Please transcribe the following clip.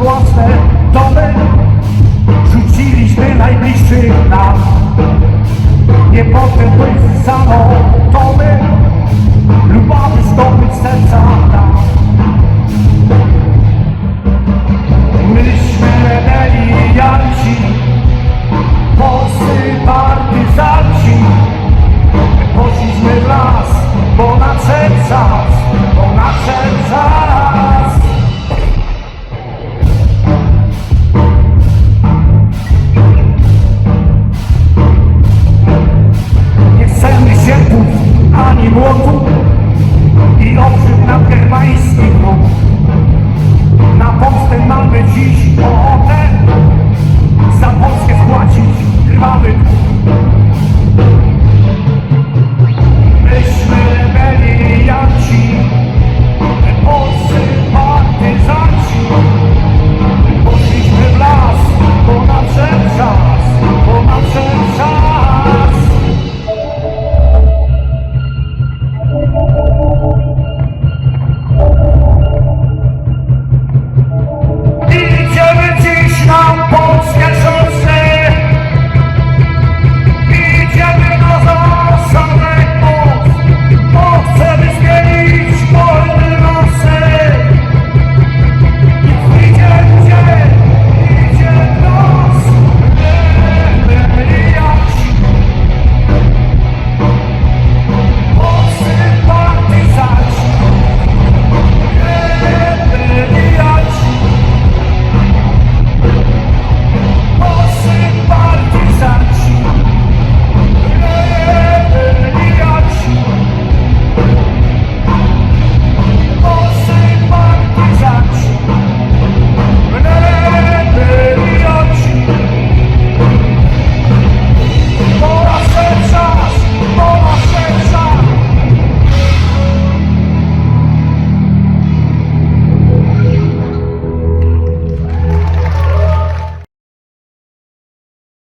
własne domy Rzuciliśmy najbliższych nam. Nie potem bez samotomy Lub aby zdobyć serca nam. Myśmy rebelianci Polscy partyzanci Poszliśmy w las, bo na czas, bo na czas